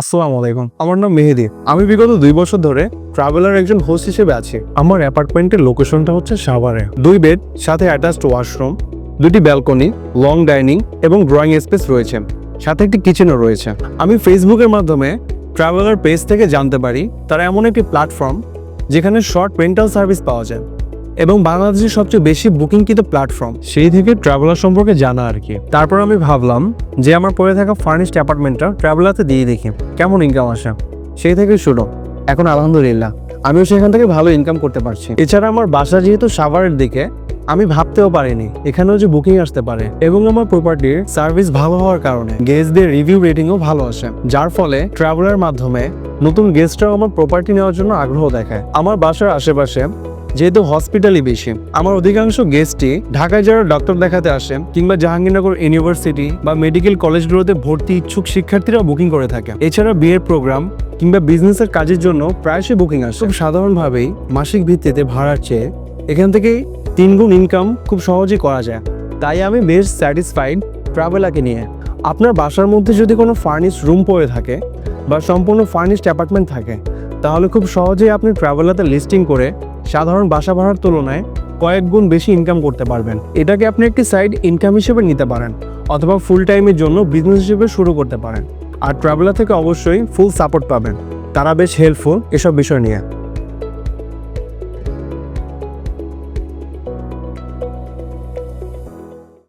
আসসালামু আলাইকুম। আমার নাম মেহেদি। আমি বিগত দুই বছর ধরে ট্রাভেলার একজন হোস্ট হিসেবে আছি। আমার অ্যাপার্টমেন্টের লোকেশনটা হচ্ছে সাভারে। দুই বেড সাথে অ্যাটাচড ওয়াশরুম দুটি ব্যালকনি লং ডাইনিং এবং ড্রয়িং স্পেস রয়েছে। সাথে একটি কিচেনও রয়েছে। আমি ফেসবুকের মাধ্যমে ট্রাভেলার পেজ থেকে জানতে পারি, তারা এমন একটি প্ল্যাটফর্ম যেখানে শর্ট রেন্টাল সার্ভিস পাওয়া যায়। এবং বাংলাদেশের সবচেয়ে বেশি বুকিংকৃত প্ল্যাটফর্ম। সেই থেকে ট্রাভেলার সম্পর্কে জানা আর কি। তারপর আমি ভাবলাম যে আমার পড়ে থাকা ফার্নিশড অ্যাপার্টমেন্টটা ট্রাভেলারতে দিয়ে দেখি, কেমন ইনকাম আসে। সেই থেকে শুরু। এখন আলহামদুলিল্লাহ, আমিও সেখান থেকে ভালো ইনকাম করতে পারছি। এছাড়া আমার বাসা যেহেতু সাভারের দিকে, আমি ভাবতেও পারিনি এখানেও যে বুকিং আসতে পারে এবং আমার প্রপার্টির সার্ভিস ভালো হওয়ার কারণে গেস্টদের রিভিউ রেটিংও ভালো আসে। যার ফলে ট্রাভেলার মাধ্যমে নতুন গেস্টরাও আমার প্রপার্টি নেওয়ার জন্য আগ্রহ দেখায়। আমার বাসার আশেপাশে যেহেতু হসপিটালই বেশি। আমার অধিকাংশ গেস্টই ঢাকায় যারা ডক্টর দেখাতে আসেন কিংবা জাহাঙ্গীরনগর ইউনিভার্সিটি বা মেডিকেল কলেজগুলোতে ভর্তি ইচ্ছুক শিক্ষার্থীরা বুকিং করে থাকে। এছাড়া বিয়ের প্রোগ্রাম কিংবা বিজনেসের কাজের জন্য প্রায়শই বুকিং আসে। খুব সাধারণভাবেই মাসিক ভিত্তিতে ভাড়ার চেয়ে এখান থেকে তিনগুণ ইনকাম খুব সহজেই করা যায়। তাই আমি বেশ স্যাটিসফাইড ট্রাভেলাকে নিয়ে। আপনার বাসার মধ্যে যদি কোনো ফার্নিশ রুম পড়ে থাকে বা সম্পূর্ণ ফার্নিশড অ্যাপার্টমেন্ট থাকে, তাহলে খুব সহজেই আপনি ট্রাভেলাতে লিস্টিং করে সাধারণ বাসা ভাড়ার তুলনায় কয়েক গুণ বেশি ইনকাম করতে পারবেন। এটাকে আপনি একটি সাইড ইনকাম হিসেবে নিতে পারেন, অথবা ফুল টাইমের জন্য বিজনেস হিসেবে শুরু করতে পারেন। আর ট্রাভেলার থেকে অবশ্যই ফুল সাপোর্ট পাবেন। তারা বেশ হেল্পফুল এসব বিষয় নিয়ে।